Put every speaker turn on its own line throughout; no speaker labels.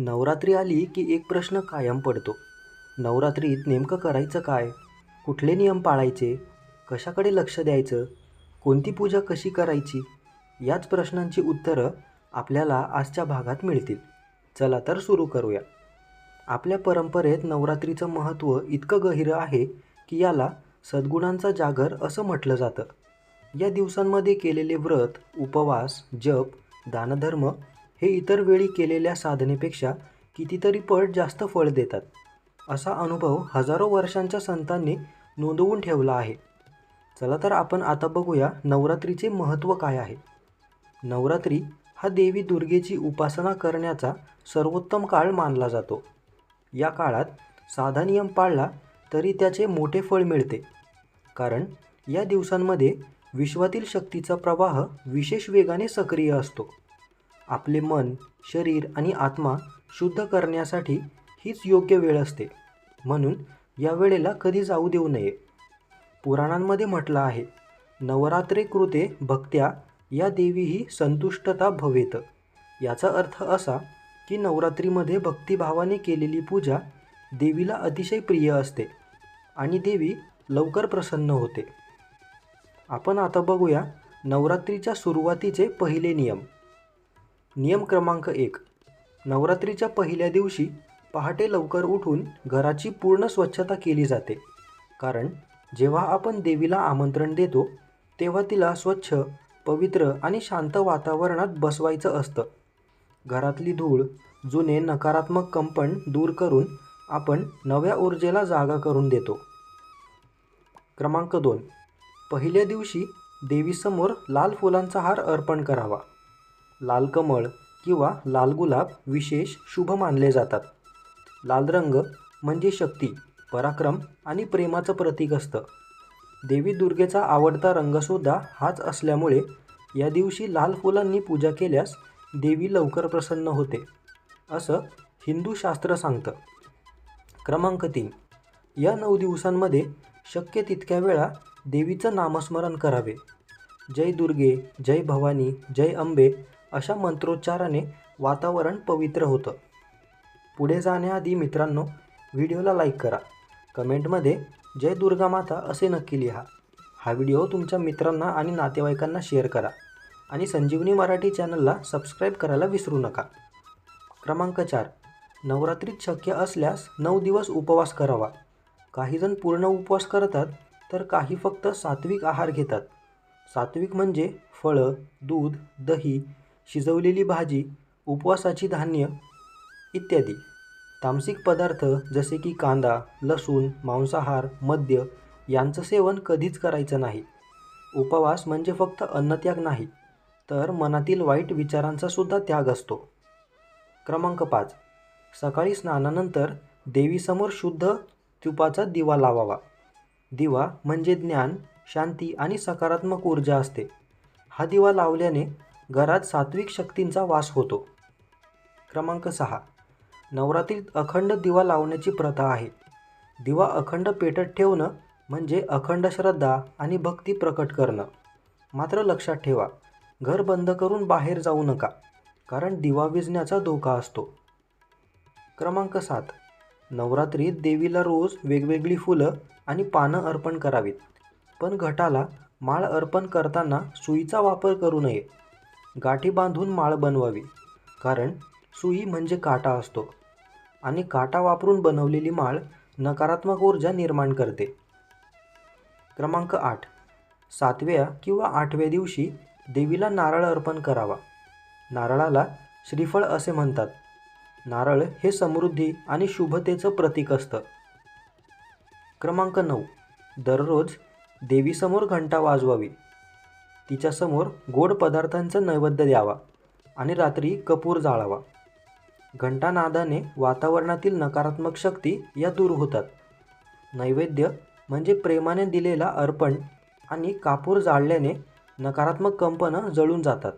नवरात्री आली की एक प्रश्न कायम पडतो. नवरात्रीत नेमकं करायचं काय? कुठले नियम पाळायचे? कशाकडे लक्ष द्यायचं? कोणती पूजा कशी करायची? याच प्रश्नांची उत्तरं आपल्याला आजच्या भागात मिळतील. चला तर सुरू करूया. आपल्या परंपरेत नवरात्रीचं महत्त्व इतकं गहिरं आहे की याला सद्गुणांचा जागर असं म्हटलं जातं. या दिवसांमध्ये केलेले व्रत उपवास जप दानधर्म हे इतर वेळी केलेल्या साधनेपेक्षा कितीतरी पट जास्त फळ देतात. असा अनुभव हजारो वर्षांच्या संतांनी नोंदवून ठेवला आहे. चला तर आपण आता बघूया नवरात्रीचे महत्त्व काय आहे. नवरात्री हा देवी दुर्गेची उपासना करण्याचा सर्वोत्तम काळ मानला जातो. या काळात साधा नियम पाळला तरी त्याचे मोठे फळ मिळते. कारण या दिवसांमध्ये विश्वातील शक्तीचा प्रवाह विशेष वेगाने सक्रिय असतो. आपले मन शरीर आणि आत्मा शुद्ध करण्यासाठी हीच योग्य वेळ असते. म्हणून या वेळेला कधी जाऊ देऊ नये. पुराणांमध्ये म्हटलं आहे नवरात्रे कृते भक्त्या या देवीही संतुष्टता भवेत. याचा अर्थ असा की नवरात्रीमध्ये भक्तिभावाने केलेली पूजा देवीला अतिशय प्रिय असते आणि देवी लवकर प्रसन्न होते. आपण आता बघूया नवरात्रीच्या सुरुवातीचे पहिले नियम. नियम क्रमांक एक. नवरात्रीच्या पहिल्या दिवशी पहाटे लवकर उठून घराची पूर्ण स्वच्छता केली जाते. कारण जेव्हा आपण देवीला आमंत्रण देतो तेव्हा तिला स्वच्छ पवित्र आणि शांत वातावरणात बसवायचं असतं. घरातली धूळ जुने नकारात्मक कंपन दूर करून आपण नव्या ऊर्जेला जागा करून देतो. क्रमांक दोन. पहिल्या दिवशी देवीसमोर लाल फुलांचा हार अर्पण करावा. लाल कमळ किंवा लाल गुलाब विशेष शुभ मानले जातात. लाल रंग म्हणजे शक्ती पराक्रम आणि प्रेमाचं प्रतीक असतं. देवी दुर्गेचा आवडता रंगसुद्धा हाच असल्यामुळे या दिवशी लाल फुलांनी पूजा केल्यास देवी लवकर प्रसन्न होते असं हिंदू शास्त्र सांगतं. क्रमांक तीन. या नऊ दिवसांमध्ये शक्य तितक्या वेळा देवीचं नामस्मरण करावे. जय दुर्गे जय भवानी जय अंबे अशा मंत्रोच्चाराने वातावरण पवित्र होतं. पुढे जाण्याआधी मित्रांनो व्हिडिओला लाईक करा. कमेंटमध्ये जय दुर्गा माता असे नक्की लिहा. हा व्हिडिओ तुमच्या मित्रांना आणि नातेवाईकांना शेअर करा. आणि संजीवनी मराठी चॅनलला सबस्क्राईब करायला विसरू नका. क्रमांक चार. नवरात्रीत शक्य असल्यास नऊ दिवस उपवास करावा. काहीजण पूर्ण उपवास करतात तर काही फक्त सात्विक आहार घेतात. सात्विक म्हणजे फळं दूध दही शिजवलेली भाजी उपवासाची धान्य इत्यादी. तामसिक पदार्थ जसे की कांदा लसूण मांसाहार मद्य यांचं सेवन कधीच करायचं नाही. उपवास म्हणजे फक्त अन्नत्याग नाही तर मनातील वाईट विचारांचा सुद्धा त्याग असतो. क्रमांक पाच. सकाळी स्नानानंतर देवीसमोर शुद्ध तुपाचा दिवा लावावा. दिवा म्हणजे ज्ञान शांती आणि सकारात्मक ऊर्जा असते. हा दिवा लावल्याने घरात सात्विक शक्तींचा वास होतो. क्रमांक सहा. नवरात्रीत अखंड दिवा लावण्याची प्रथा आहे. दिवा अखंड पेटत ठेवणं म्हणजे अखंड श्रद्धा आणि भक्ती प्रकट करणं. मात्र लक्षात ठेवा घर बंद करून बाहेर जाऊ नका कारण दिवा विजण्याचा धोका असतो. क्रमांक सात. नवरात्रीत देवीला रोज वेगवेगळी फुलं आणि पानं अर्पण करावीत. पण घटाला माळ अर्पण करताना सुईचा वापर करू नये. गाठी बांधून माळ बनवावी. कारण सुई म्हणजे काटा असतो आणि काटा वापरून बनवलेली माळ नकारात्मक ऊर्जा निर्माण करते. क्रमांक आठ. सातव्या किंवा आठव्या दिवशी देवीला नारळ अर्पण करावा. नारळाला श्रीफळ असे म्हणतात. नारळ हे समृद्धी आणि शुभतेचं प्रतीक असतं. क्रमांक नऊ. दररोज देवीसमोर घंटा वाजवावी. तिच्यासमोर गोड पदार्थांचं नैवेद्य द्यावा आणि रात्री कपूर जाळावा. घंटानादाने वातावरणातील नकारात्मक शक्ती या दूर होतात. नैवेद्य म्हणजे प्रेमाने दिलेला अर्पण आणि कापूर जाळल्याने नकारात्मक कंपनं जळून जातात.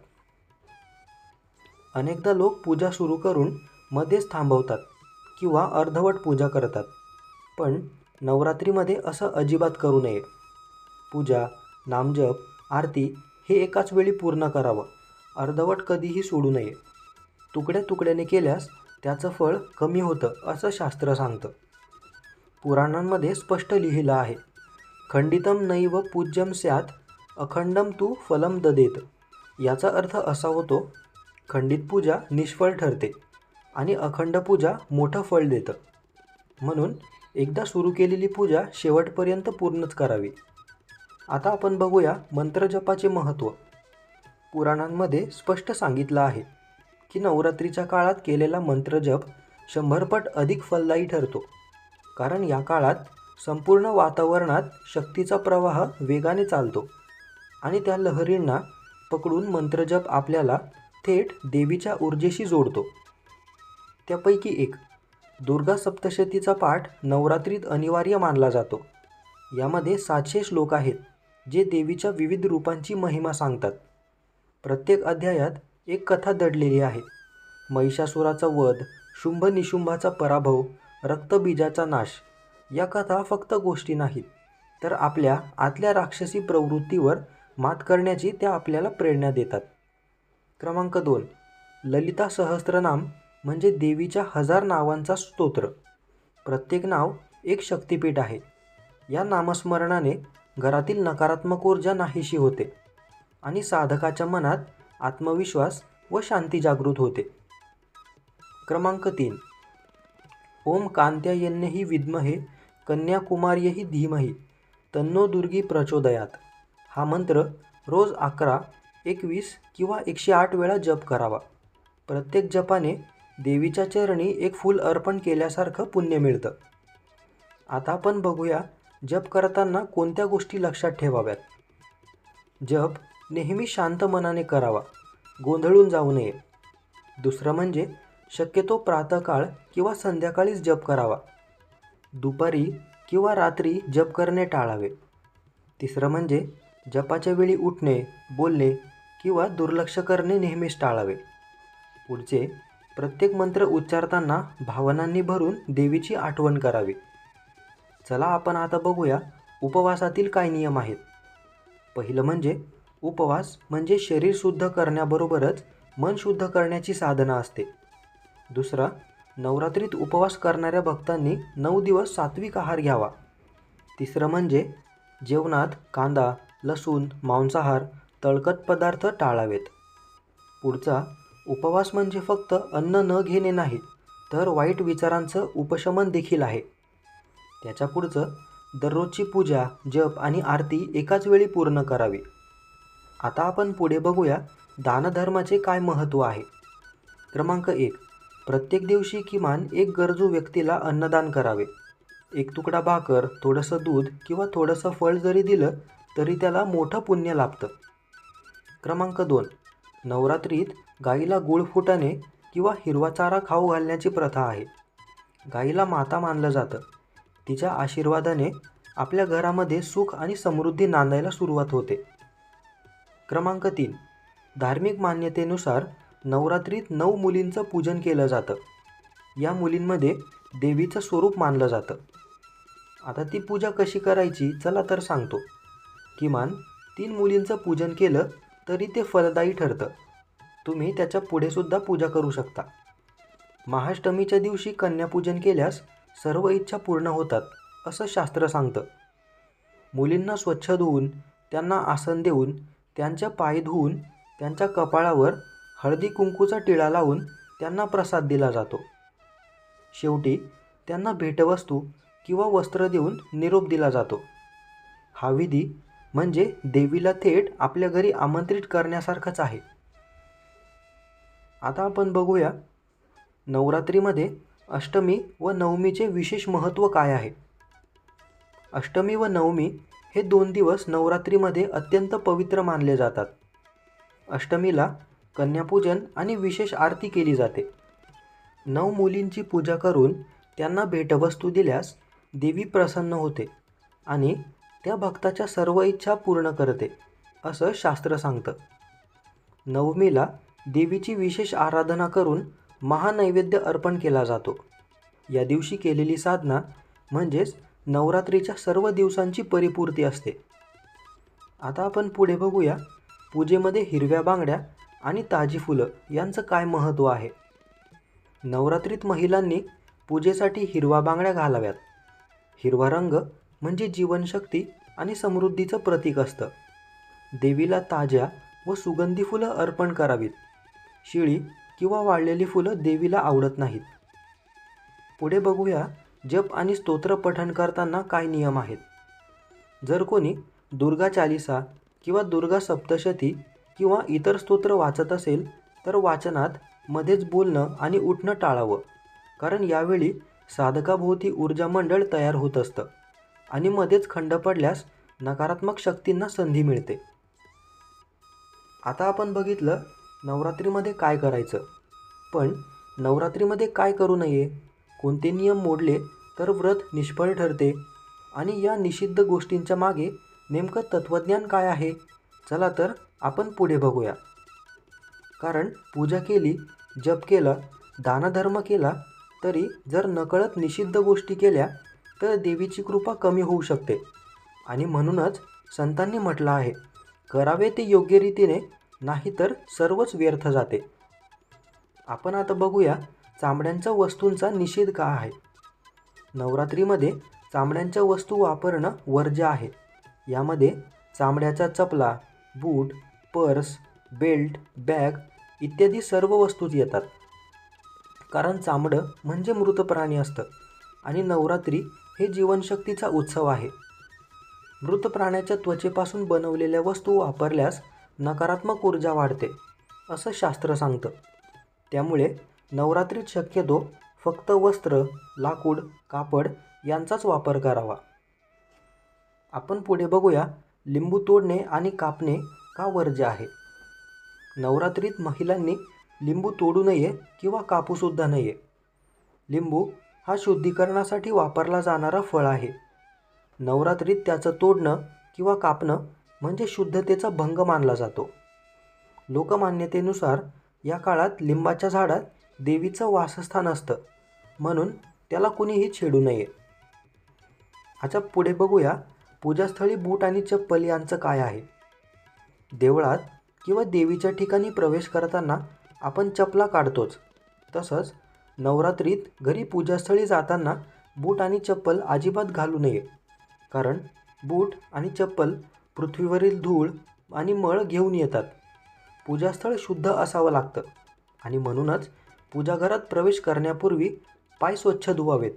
अनेकदा लोक पूजा सुरू करून मध्येच थांबवतात किंवा अर्धवट पूजा करतात पण नवरात्रीमध्ये असं अजिबात करू नये. पूजा नामजप आरती हे एकाच वेळी पूर्ण करावं. अर्धवट कधीही सोडू नये. तुकड्या तुकड्याने केल्यास त्याचं फळ कमी होतं असं शास्त्र सांगतं. पुराणांमध्ये स्पष्ट लिहिलं आहे खंडितम नैव पूज्यम स्यात अखंडम तू फलम ददेत. याचा अर्थ असा होतो खंडित पूजा निष्फळ ठरते आणि अखंड पूजा मोठं फळ देतं. म्हणून एकदा सुरू केलेली पूजा शेवटपर्यंत पूर्णच करावी. आता आपण बघूया मंत्रजपाचे महत्त्व. पुराणांमध्ये स्पष्ट सांगितलं आहे की नवरात्रीच्या काळात केलेला मंत्रजप शंभरपट अधिक फलदायी ठरतो. कारण या काळात संपूर्ण वातावरणात शक्तीचा प्रवाह वेगाने चालतो आणि त्या लहरींना पकडून मंत्रजप आपल्याला थेट देवीच्या ऊर्जेशी जोडतो. त्यापैकी एक दुर्गा सप्तशतीचा पाठ नवरात्रीत अनिवार्य मानला जातो. यामध्ये सातशे श्लोक आहेत. जे देवीच्या विविध रूपांची महिमा सांगतात. प्रत्येक अध्यायात एक कथा दडलेली आहे. महिषासुराचा वध शुंभ निशुंभाचा पराभव रक्तबीजाचा नाश या कथा फक्त गोष्टी नाहीत तर आपल्या आतल्या राक्षसी प्रवृत्तीवर मात करण्याची त्या आपल्याला प्रेरणा देतात. क्रमांक दोन. ललिता सहस्त्रनाम म्हणजे देवीच्या हजार नावांचा स्तोत्र. प्रत्येक नाव एक शक्तिपीठ आहे. या नामस्मरणाने घरातील नकारात्मक ऊर्जा नाहीशी होते आणि साधकाच्या मनात आत्मविश्वास व शांती जागृत होते. क्रमांक तीन. ओम कांत्यायन्यही विद्महे कन्याकुमार्यही धीमही तन्नो दुर्गी प्रचोदयात. हा मंत्र रोज अकरा एकवीस किंवा एकशे आठ वेळा जप करावा. प्रत्येक जपाने देवीच्या चरणी एक फूल अर्पण केल्यासारखं पुण्य मिळतं. आता आपण बघूया जप करताना कोणत्या गोष्टी लक्षात ठेवाव्यात? जप नेहमी शांत मनाने करावा गोंधळून जाऊ नये. दुसरं म्हणजे शक्यतो प्रातकाळ किंवा संध्याकाळीच जप करावा. दुपारी किंवा रात्री जप करणे टाळावे. तिसरं म्हणजे जपाच्या वेळी उठणे बोलणे किंवा दुर्लक्ष करणे नेहमीच टाळावे. पुढचे प्रत्येक मंत्र उच्चारताना भावनांनी भरून देवीची आठवण करावी. चला आपण आता बघूया उपवासातील काय नियम आहेत. पहिलं म्हणजे उपवास म्हणजे शरीर शुद्ध करण्याबरोबरच मन शुद्ध करण्याची साधना असते. दुसरा नवरात्रीत उपवास करणाऱ्या भक्तांनी नऊ दिवस सात्विक आहार घ्यावा. तिसरं म्हणजे जेवणात कांदा लसूण मांसाहार तळकट पदार्थ टाळावेत. पुढचा उपवास म्हणजे फक्त अन्न न घेणे नाही तर वाईट विचारांचं उपशमन देखील आहे. त्याच्या पुढचं दररोजची पूजा जप आणि आरती एकाच वेळी पूर्ण करावी. आता आपण पुढे बघूया दानधर्माचे काय महत्त्व आहे. क्रमांक एक. प्रत्येक दिवशी किमान एक गरजू व्यक्तीला अन्नदान करावे. एक तुकडा भाकर थोडंसं दूध किंवा थोडंसं फळ जरी दिलं तरी त्याला मोठं पुण्य लाभतं. क्रमांक दोन. नवरात्रीत गाईला गुळ फुटाणे किंवा हिरवा चारा खाऊ घालण्याची प्रथा आहे. गाईला माता मानलं जातं. तिच्या आशीर्वादाने आपल्या घरामध्ये सुख आणि समृद्धी नांदायला सुरुवात होते. क्रमांक तीन. धार्मिक मान्यतेनुसार नवरात्रीत नऊ मुलींचं पूजन केलं जातं. या मुलींमध्ये देवीचं स्वरूप मानलं जातं. आता ती पूजा कशी करायची चला तर सांगतो. किमान तीन मुलींचं पूजन केलं तरी ते फलदायी ठरतं. तुम्ही त्याच्या पुढेसुद्धा पूजा करू शकता. महाष्टमीच्या दिवशी कन्यापूजन केल्यास सर्व इच्छा पूर्ण होतात असं शास्त्र सांगतं. मुलींना स्वच्छ धुवून त्यांना आसन देऊन त्यांच्या पाय धुवून त्यांच्या कपाळावर हळदी कुंकूचा टिळा लावून त्यांना प्रसाद दिला जातो. शेवटी त्यांना भेटवस्तू किंवा वस्त्र देऊन निरोप दिला जातो. हा विधी म्हणजे देवीला थेट आपल्या घरी आमंत्रित करण्यासारखंच आहे. आता आपण बघूया नवरात्रीमध्ये अष्टमी व नवमीचे विशेष महत्त्व काय आहे? अष्टमी व नवमी हे दोन दिवस नवरात्रीमध्ये अत्यंत पवित्र मानले जातात. अष्टमीला कन्यापूजन आणि विशेष आरती केली जाते. नऊ मुलींची पूजा करून त्यांना भेटवस्तू दिल्यास देवी प्रसन्न होते आणि त्या भक्ताच्या सर्व इच्छा पूर्ण करते असं शास्त्र सांगतं. नवमीला देवीची विशेष आराधना करून महानैवेद्य अर्पण केला जातो. या दिवशी केलेली साधना म्हणजेच नवरात्रीच्या सर्व दिवसांची परिपूर्ती असते. आता आपण पुढे बघूया पूजेमध्ये हिरव्या बांगड्या आणि ताजी फुलं यांचं काय महत्त्व आहे. नवरात्रीत महिलांनी पूजेसाठी हिरवा बांगड्या घालाव्यात. हिरवा रंग म्हणजे जीवनशक्ती आणि समृद्धीचं प्रतीक असतं. देवीला ताज्या व सुगंधी फुलं अर्पण करावीत. शिळी किंवा वाळलेली फुलं देवीला आवडत नाहीत. पुढे बघूया जप आणि स्तोत्र पठण करताना काय नियम आहेत. जर कोणी दुर्गा चालिसा किंवा दुर्गा सप्तशती किंवा इतर स्तोत्र वाचत असेल तर वाचनात मध्येच बोलणं आणि उठणं टाळावं कारण यावेळी साधकाभोवती ऊर्जा मंडळ तयार होत असतं आणि मध्येच खंड पडल्यास नकारात्मक शक्तींना संधी मिळते. आता आपण बघितलं नवरात्रीमध्ये काय करायचं? पण नवरात्रीमध्ये काय करू नये? कोणते नियम मोडले तर व्रत निष्फळ ठरते. आणि या निषिद्ध गोष्टींच्या मागे नेमकं तत्त्वज्ञान काय आहे? चला तर आपण पुढे बघूया. कारण पूजा केली जप केला दानधर्म केला तरी जर नकळत निषिद्ध गोष्टी केल्या तर देवीची कृपा कमी होऊ शकते. आणि म्हणूनच संतांनी म्हटलं आहे करावे ते योग्य रीतीने नाहीतर सर्वच व्यर्थ जाते. आपण आता बघूया चामड्यांच्या वस्तूंचा निषेध का आहे? नवरात्रीमध्ये चामड्यांच्या वस्तू वापरणं वर्ज्य आहे. यामध्ये चांबड्याचा चपला बूट पर्स बेल्ट बॅग इत्यादी सर्व वस्तूच येतात. कारण चामडं म्हणजे मृत प्राणी असतं आणि नवरात्री हे जीवनशक्तीचा उत्सव आहे. मृत प्राण्याच्या त्वचेपासून बनवलेल्या वस्तू वापरल्यास नकारात्मक ऊर्जा वाढते असं शास्त्र सांगतं. त्यामुळे नवरात्रीत शक्यतो फक्त वस्त्र लाकूड कापड यांचाच वापर करावा. आपण पुढे बघूया लिंबू तोडणे आणि कापणे का वर्ज्य आहे? नवरात्रीत महिलांनी लिंबू तोडू नये किंवा कापूसुद्धा नये. लिंबू हा शुद्धीकरणासाठी वापरला जाणारा फळ आहे. नवरात्रीत त्याचं तोडणं किंवा कापणं म्हणजे शुद्धतेचा भंग मानला जातो. लोकमान्यतेनुसार या काळात लिंबाच्या झाडात देवीचं वासस्थान असतं. म्हणून त्याला कुणीही छेडू नये. आता पुढे बघूया पूजास्थळी बूट आणि चप्पल यांचं काय आहे. देवळात किंवा देवीच्या ठिकाणी प्रवेश करताना आपण चपला काढतोच. तसंच नवरात्रीत घरी पूजास्थळी जाताना बूट आणि चप्पल अजिबात घालू नये. कारण बूट आणि चप्पल पृथ्वीवरील धूळ आणि मळ घेऊन येतात. पूजास्थळ शुद्ध असावं लागतं आणि म्हणूनच पूजाघरात प्रवेश करण्यापूर्वी पाय स्वच्छ धुवावेत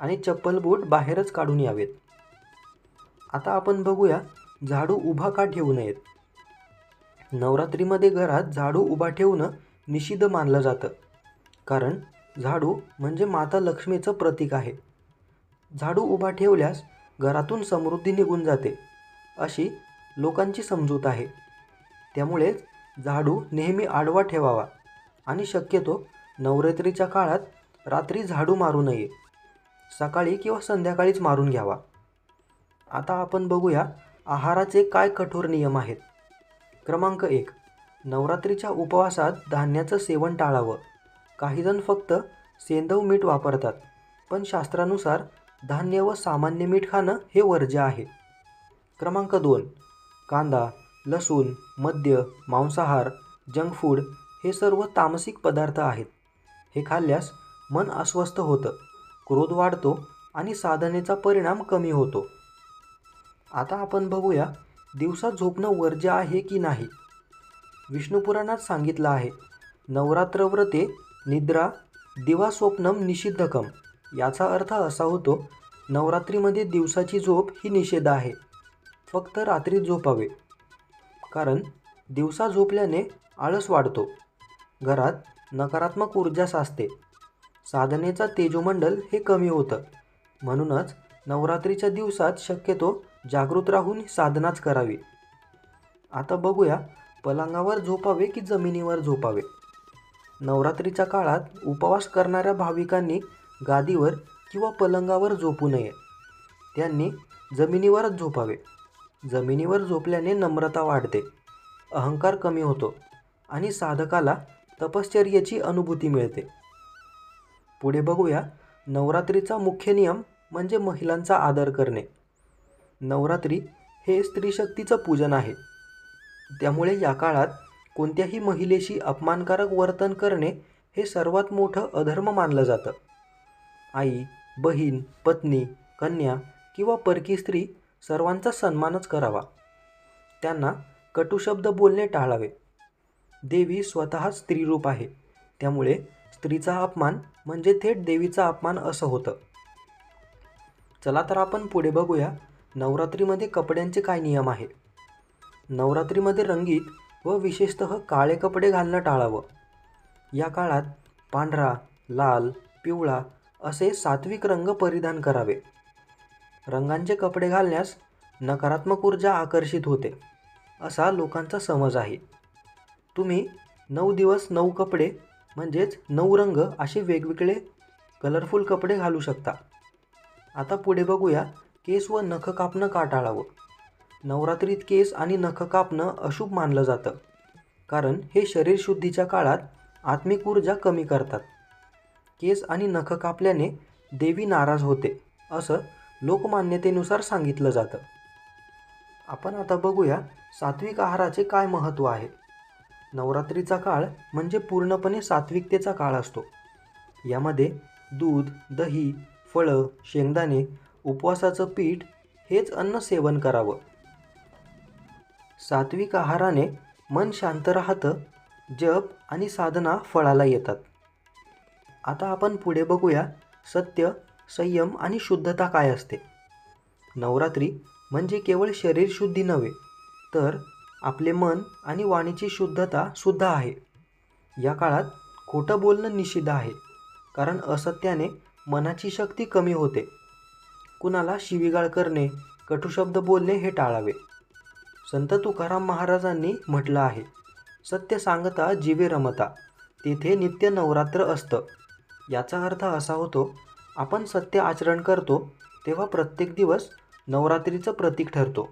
आणि चप्पल बूट बाहेरच काढून यावेत. आता आपण बघूया झाडू उभा का ठेवू नयेत? नवरात्रीमध्ये घरात झाडू उभा ठेवणं निषिद्ध मानलं जातं. कारण झाडू म्हणजे माता लक्ष्मीचं प्रतीक आहे. झाडू उभा ठेवल्यास घरातून समृद्धी निघून जाते. अशी लोकांची समजूत आहे. त्यामुळेच झाडू नेहमी आडवा ठेवावा आणि शक्यतो नवरात्रीच्या काळात रात्री झाडू मारू नये. सकाळी किंवा संध्याकाळीच मारून घ्यावा. आता आपण बघूया आहाराचे काय कठोर नियम आहेत. क्रमांक एक. नवरात्रीच्या उपवासात धान्याचं सेवन टाळावं. काहीजण फक्त सेंदव मीठ वापरतात पण शास्त्रानुसार धान्य व सामान्य मीठ खाणं हे वर्ज्य आहे. क्रमांक दोन कांदा लसूण मद्य मांसाहार जंक फूड हे सर्व तामसिक पदार्थ आहेत. हे खाल्ल्यास मन अस्वस्थ होतं क्रोध वाढतो आणि साधनेचा परिणाम कमी होतो. आता आपण बघूया दिवसा झोपणं वर्ज्य आहे की नाही. विष्णुपुराणात सांगितलं आहे नवरात्रव्रते निद्रा दिवा स्वप्नम निषिद्धकम. याचा अर्थ असा होतो नवरात्रीमध्ये दिवसाची झोप ही निषेध आहे. फक्त रात्री झोपावे. कारण दिवसा झोपल्याने आळस वाढतो. घरात नकारात्मक ऊर्जा साचते. साधनेचा तेजोमंडल हे कमी होतं. म्हणूनच नवरात्रीच्या दिवसात शक्यतो जागृत राहून साधनाच करावी. आता बघूया पलंगावर झोपावे की जमिनीवर झोपावे. नवरात्रीच्या काळात उपवास करणाऱ्या भाविकांनी गादीवर किंवा पलंगावर झोपू नये. त्यांनी जमिनीवरच झोपावे. जमिनीवर झोपल्याने नम्रता वाढते अहंकार कमी होतो आणि साधकाला तपश्चर्याची अनुभूती मिळते. पुढे बघूया नवरात्रीचा मुख्य नियम म्हणजे महिलांचा आदर करणे. नवरात्री हे स्त्रीशक्तीचं पूजन आहे. त्यामुळे या काळात कोणत्याही महिलेशी अपमानकारक वर्तन करणे हे सर्वात मोठं अधर्म मानलं जातं. आई बहीण पत्नी कन्या किंवा परकी स्त्री सर्वांचा सन्मानच करावा. त्यांना कटुशब्द बोलणे टाळावे. देवी स्वतः स्त्रीरूप आहे. त्यामुळे स्त्रीचा अपमान म्हणजे थेट देवीचा अपमान असं होतं. चला तर आपण पुढे बघूया नवरात्रीमध्ये कपड्यांचे काय नियम आहे. नवरात्रीमध्ये रंगीत व विशेषतः काळे कपडे घालणं टाळावं. या काळात पांढरा लाल पिवळा असे सात्विक रंग परिधान करावे. रंगांचे कपडे घालण्यास नकारात्मक ऊर्जा आकर्षित होते असा लोकांचा समज आहे. तुम्ही नऊ दिवस नऊ कपडे म्हणजेच नऊ रंग असे वेगवेगळे कलरफुल कपडे घालू शकता. आता पुढे बघूया केस व नख कापणं का टाळावं? नवरात्रीत केस आणि नख कापणं अशुभ मानलं जातं कारण हे शरीरशुद्धीच्या काळात आत्मिक ऊर्जा कमी करतात. केस आणि नख कापल्याने देवी नाराज होते असं लोकमान्यतेनुसार सांगितलं जातं. आपण आता बघूया सात्विक आहाराचे काय महत्त्व आहे. नवरात्रीचा काळ म्हणजे पूर्णपणे सात्विकतेचा काळ असतो. यामध्ये दूध दही फळं शेंगदाणे उपवासाचं पीठ हेच अन्न सेवन करावं. सात्विक आहाराने मन शांत राहतं जप आणि साधना फळाला येतात. आता आपण पुढे बघूया सत्य संयम आणि शुद्धता काय असते? नवरात्री म्हणजे केवळ शरीरशुद्धी नव्हे तर आपले मन आणि वाणीची शुद्धता सुद्धा आहे. या काळात खोटं बोलणं निषिद्ध आहे कारण असत्याने मनाची शक्ती कमी होते. कुणाला शिवीगाळ करणे कटुशब्द बोलणे हे टाळावे. संत तुकाराम महाराजांनी म्हटलं आहे सत्य सांगता जीवे रमता तेथे नित्य नवरात्र असतं. याचा अर्थ असा होतो आपण सत्य आचरण करतो तेव्हा प्रत्येक दिवस नवरात्रीचं प्रतीक ठरतो.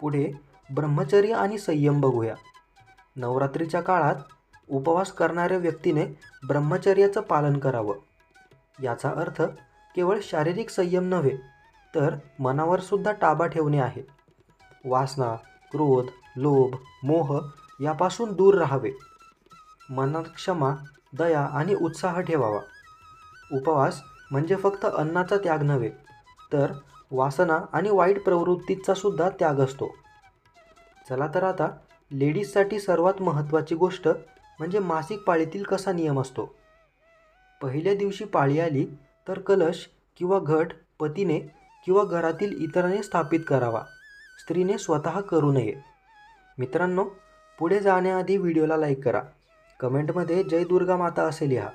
पुढे ब्रह्मचर्य आणि संयम बघूया. नवरात्रीच्या काळात उपवास करणाऱ्या व्यक्तीने ब्रह्मचर्याचं पालन करावं. याचा अर्थ केवळ शारीरिक संयम नव्हे तर मनावर सुद्धा ताबा ठेवणे आहे. वासना क्रोध लोभ मोह यापासून दूर राहावे. मनात क्षमा दया आणि उत्साह ठेवावा. उपवास म्हणजे फक्त अन्नाचा त्याग नव्हे तर वासना आणि वाईट प्रवृत्तीचा सुद्धा त्याग असतो. चला तर आता लेडीजसाठी सर्वात महत्त्वाची गोष्ट म्हणजे मासिक पाळीतील कसा नियम असतो. पहिल्या दिवशी पाळी आली तर कलश किंवा घट पतीने किंवा घरातील इतराने स्थापित करावा. स्त्रीने स्वतः करू नये. मित्रांनो पुढे जाण्याआधी व्हिडिओला लाईक करा. कमेंटमध्ये जय दुर्गा माता असे लिहा.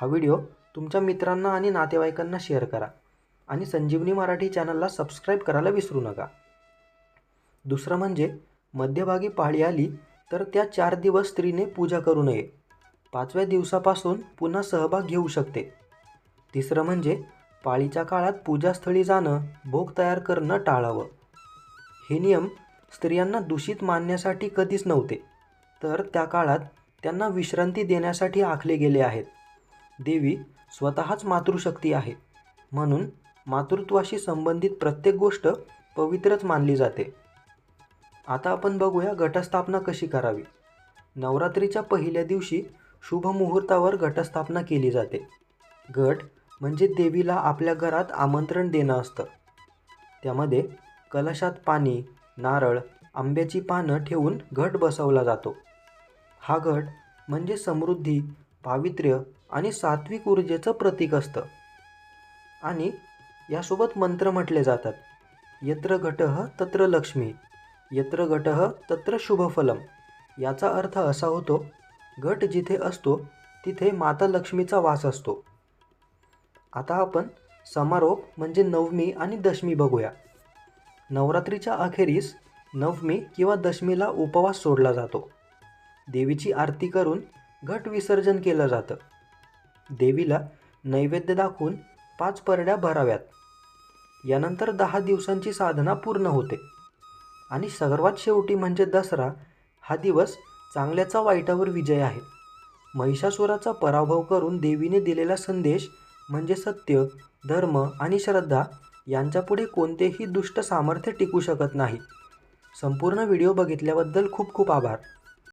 हा व्हिडिओ तुमच्या मित्रांना आणि नातेवाईकांना शेअर करा. आणि संजीवनी मराठी चॅनलला सबस्क्राईब करायला विसरू नका. दुसरं म्हणजे मध्यभागी पाळी आली तर त्या चार दिवस स्त्रीने पूजा करू नये. पाचव्या दिवसापासून पुन्हा सहभाग घेऊ शकते. तिसरं म्हणजे पाळीच्या काळात पूजास्थळी जाणं भोग तयार करणं टाळावं. हे नियम स्त्रियांना दूषित मानण्यासाठी कधीच नव्हते. तर त्या काळात त्यांना विश्रांती देण्यासाठी आखले गेले आहेत. देवी स्वतःच मातृशक्ती आहे. म्हणून मातृत्वाशी संबंधित प्रत्येक गोष्ट पवित्रच मानली जाते. आता आपण बघूया घटस्थापना कशी करावी. नवरात्रीच्या पहिल्या दिवशी शुभ मुहूर्तावर घटस्थापना केली जाते. घट म्हणजे देवीला आपल्या घरात आमंत्रण देणं असतं. त्यामध्ये कलशात पाणी नारळ आंब्याची पानं ठेवून घट बसवला जातो. हा घट म्हणजे समृद्धी पावित्र्य आणि सात्विक ऊर्जेचं प्रतीक असतं. आणि यासोबत मंत्र म्हटले जातात. यत्र घटः तत्र लक्ष्मी यत्र घटः तत्र शुभफलम. याचा अर्थ असा होतो घट जिथे असतो तिथे माता लक्ष्मीचा वास असतो. आता आपण समारोप म्हणजे नवमी आणि दशमी बघूया. नवरात्रीच्या अखेरीस नवमी किंवा दशमीला उपवास सोडला जातो. देवीची आरती करून घट विसर्जन केलं जातं. देवीला नैवेद्य दाखवून पाच परड्या भराव्यात. यानंतर दहा दिवसांची साधना पूर्ण होते. आणि सर्वात शेवटी म्हणजे दसरा हा दिवस चांगल्याचा वाईटावर विजय आहे. महिषासुराचा पराभव करून देवीने दिलेला संदेश म्हणजे सत्य धर्म आणि श्रद्धा यांच्यापुढे कोणतेही दुष्ट सामर्थ्य टिकू शकत नाही. संपूर्ण व्हिडिओ बघितल्याबद्दल खूप खूप आभार.